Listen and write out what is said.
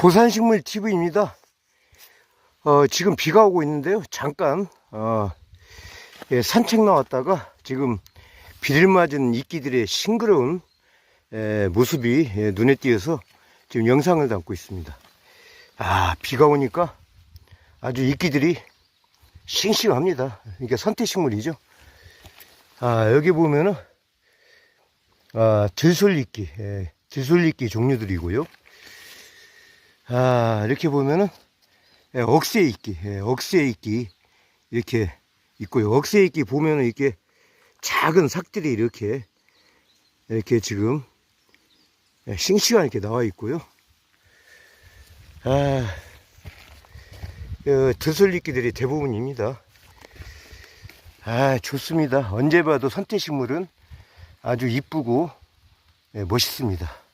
고산식물 TV입니다. 어, 지금 비가 오고 있는데요. 잠깐 어, 예, 산책 나왔다가 지금 비를 맞은 이끼들의 싱그러운 예, 모습이 예, 눈에 띄어서 지금 영상을 담고 있습니다. 아, 비가 오니까 아주 이끼들이 싱싱합니다. 이게 선택식물이죠. 아, 여기 보면은 아, 들솔이끼, 예, 들솔이끼 종류들이고요. 아, 이렇게 보면은, 예, 억새 이끼, 예, 억새 이끼, 이렇게 있고요. 억새 이끼 보면은 이렇게 작은 삭들이 이렇게, 이렇게 지금, 예, 싱싱하게 이렇게 나와 있고요. 아, 어, 드솔이끼들이 대부분입니다. 아, 좋습니다. 언제 봐도 선택식물은 아주 이쁘고 예, 멋있습니다.